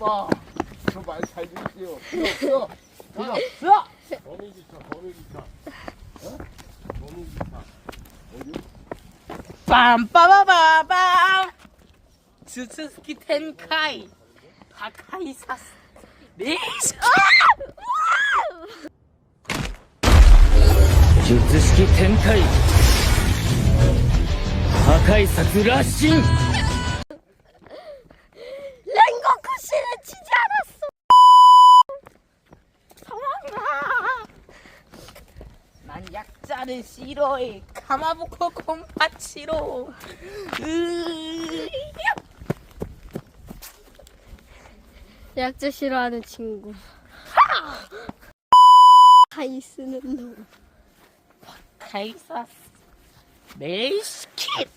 오빠. 저말잘 들을게요. 필요 없어. 필요 없어. 거미기차, 거미기차. 어? 거미기차. 어디? 빰빠바바밤. 스스키 텐카이. 하카이 사스. 네시. 術式展開破壊殺羅神 씨는 치지 않았어. 도망가. 난 약자를 싫어해 가마부코 콤파치로 으이야. 약자 싫어하는 친구. 가이스는 놈. 카이사스 멜시킷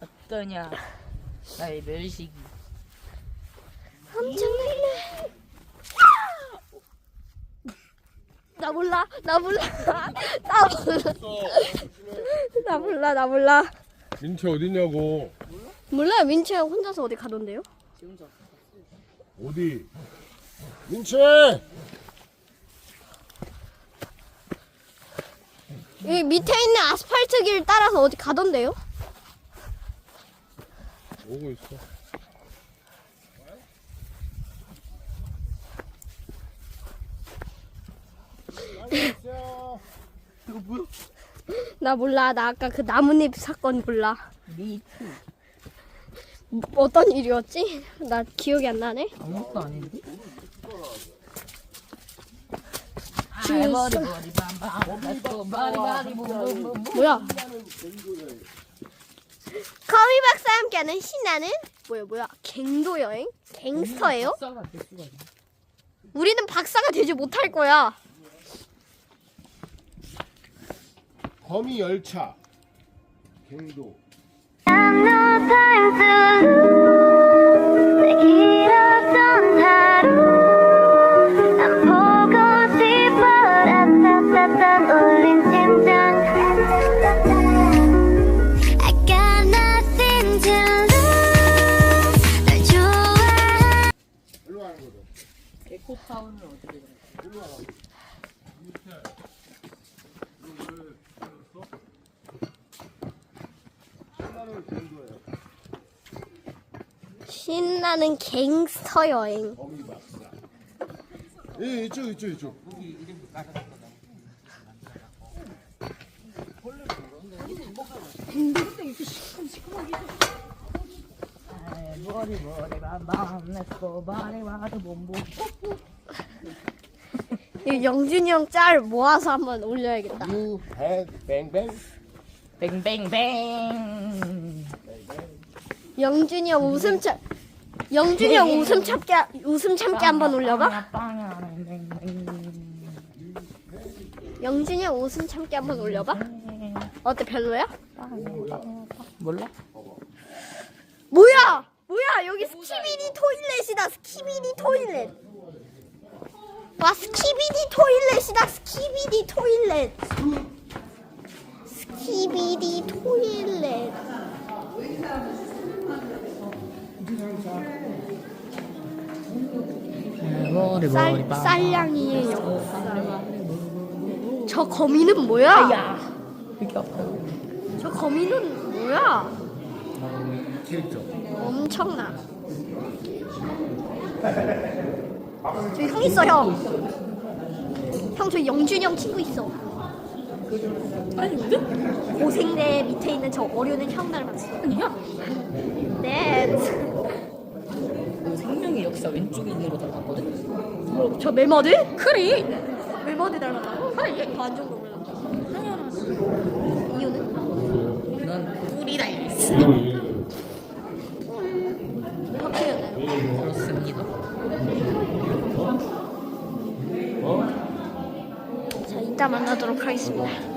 어떠냐 나의 멸식이 엄청나게. 나 몰라, 나 몰라, 나 몰라, 나 몰라, 나 몰라. 민채 어디냐고. 몰라요, 민채 혼자서 어디 가던데요? 어디? 민채! 여기 밑에 있는 아스팔트 길 따라서 어디 가던데요? 오고 있어. 이거 뭐야? 나 몰라, 나 아까 그 나뭇잎 사건 몰라. 미투 뭐, 어떤 일이었지? 나 기억이 안 나네. 아무것도 아닌데? 머리 머리 밤밤 뭐야? 거미 박사와 함께하는 신나는 뭐야 뭐야 갱도 여행? 갱스터예요? 우리는 박사가 되지 못할 거야. 거미 열차. 갱도. 일로 가는 거죠. 에코타운을 갱도예요. 신나는 갱스터 여행. 박사. 예, 이쪽, 이쪽, 이쪽. 머리 머리 밤밤 렛츠고 바리 바리 붐붐 이 영준이 형 짤 모아서 한번 올려야겠다. You bang bang. 뱅뱅뱅 영준이 형 웃음 참 영준이 형 웃음 참기 웃음 참기 한번 올려봐. 영준이 형 웃음 참기 한번 올려봐. 어때 별로야? 몰라? 뭐야? 뭐야? 여기 스키비디 토일렛이다. 스키비디 토일렛. 와 스키비디 토일렛이다. 스키비디 토일렛. 스키비디 토일렛. 머리 쌀 쌀냥이의 역사. 저 거미는 뭐야? 야 이렇게 아파요 저 거미는 뭐야? 엄청나. 저기 형 있어 형. 형 저기 영준이 형 친구 있어. 아니 근데? 고생대 밑에 있는 저 어려는 형 닮았어. 아니야 네. 생명의 역사 왼쪽에 있는 거 닮았거든? 뭐, 저 멜머드? 그래 멜머드 닮았다고? 그래. 반 정도 몰라. 이유는? 넌 꿀이 닮았어 박혜연. 그렇습니다 자 이따 만나도록 하겠습니다.